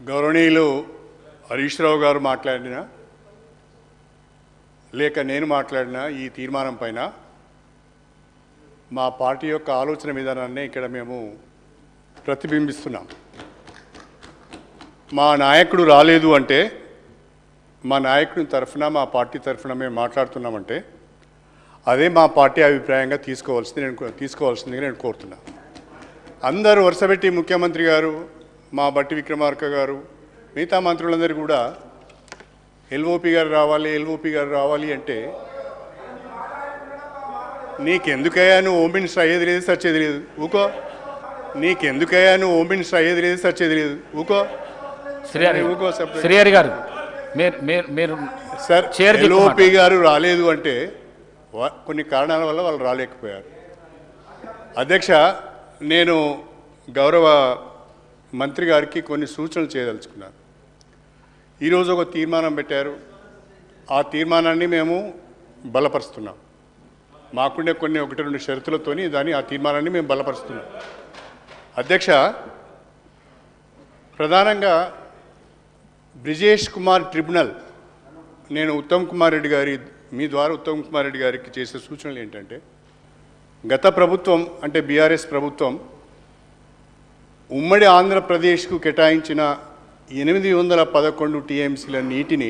గౌరవనీయులు హరీష్ రావు గారు మాట్లాడిన లేక నేను మాట్లాడిన ఈ తీర్మానం పైన మా పార్టీ యొక్క ఆలోచన విధానాన్ని ఇక్కడ మేము ప్రతిబింబిస్తున్నాం. మా నాయకుడు రాలేదు అంటే మా నాయకుడి తరఫున మా పార్టీ తరఫున మేము మాట్లాడుతున్నామంటే అదే మా పార్టీ అభిప్రాయంగా తీసుకోవాల్సింది నేను తీసుకోవాల్సిందిగా నేను కోరుతున్నాను. అందరూ వరుసపెట్టి ముఖ్యమంత్రి గారు మా బట్టి విక్రమార్క గారు మిగతా మంత్రులందరూ కూడా ఎల్ఓపి గారు రావాలి ఎల్ఓపి గారు రావాలి అంటే నీకెందుకయ్యా నువ్వు హోమ్ మినిస్టర్ అయ్యేది లేదు సచ్చేది లేదు. ఊకో. నీకెందుకయ్యా నువ్వు హోమ్ మినిస్టర్ అయ్యేది లేదు సచ్చేది లేదు. ఊకో. శ్రీహరి ఊకో separate. శ్రీహరి గారు మీరు మీరు సార్ ఎల్ఓపి గారు రాలేదు అంటే కొన్ని కారణాల వల్ల వాళ్ళు రాలేకపోయారు. అధ్యక్ష నేను గౌరవ మంత్రి గారికి కొన్ని సూచనలు చేయదలుచుకున్నాను ఈరోజు ఒక తీర్మానం పెట్టారు. ఆ తీర్మానాన్ని మేము బలపరుస్తున్నాం. మాకుండే కొన్ని ఒకటి రెండు షరతులతోని దాన్ని ఆ తీర్మానాన్ని మేము బలపరుస్తున్నాం. అధ్యక్ష ప్రధానంగా బ్రిజేష్ కుమార్ ట్రిబ్యునల్ నేను ఉత్తమ్ కుమార్ రెడ్డి గారి మీ ద్వారా ఉత్తమ్ కుమార్ రెడ్డి గారికి చేసే సూచనలు ఏంటంటే గత ప్రభుత్వం అంటే బీఆర్ఎస్ ప్రభుత్వం ఉమ్మడి ఆంధ్రప్రదేశ్కు కేటాయించిన ఎనిమిది వందల పదకొండు టీఎంసీల నీటిని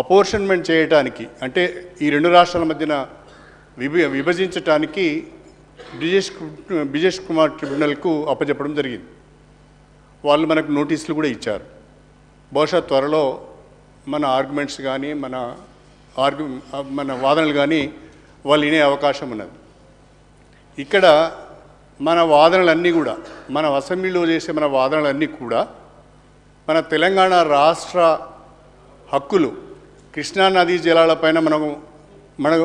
అపోర్షన్మెంట్ చేయటానికి అంటే ఈ రెండు రాష్ట్రాల మధ్యన విభ విభజించటానికి బ్రిజేష్ బ్రిజేష్ కుమార్ ట్రిబ్యునల్కు అప్పచెప్పడం జరిగింది. వాళ్ళు మనకు నోటీసులు కూడా ఇచ్చారు. బహుశా త్వరలో మన ఆర్గ్యుమెంట్స్ కానీ మన ఆర్గ్యు మన వాదనలు కానీ వాళ్ళు వినే అవకాశం ఉన్నది. ఇక్కడ మన వాదనలన్నీ కూడా మన అసెంబ్లీలో చేసే మన వాదనలన్నీ కూడా మన తెలంగాణ రాష్ట్ర హక్కులు కృష్ణా నదీ జలాలపైన మనం మనం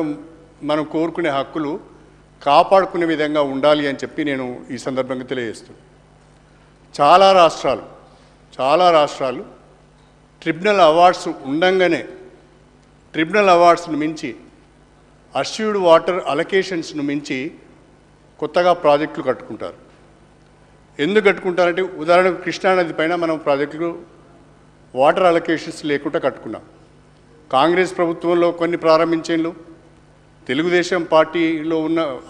మనం కోరుకునే హక్కులు కాపాడుకునే విధంగా ఉండాలి అని చెప్పి నేను ఈ సందర్భంగా తెలియజేస్తున్నాను చాలా రాష్ట్రాలు చాలా రాష్ట్రాలు ట్రిబ్యునల్ అవార్డ్స్ ఉండంగానే ట్రిబ్యునల్ అవార్డ్స్ను మించి అష్యూర్డ్ వాటర్ అలొకేషన్స్ను మించి కొత్తగా ప్రాజెక్టులు కట్టుకుంటారు. ఎందుకు కట్టుకుంటారంటే ఉదాహరణకు కృష్ణానది పైన మనం ప్రాజెక్టులు వాటర్ అలొకేషన్స్ లేకుండా కట్టుకున్నాం. కాంగ్రెస్ ప్రభుత్వంలో కొన్ని ప్రారంభించేళ్ళు తెలుగుదేశం పార్టీలో ఉన్న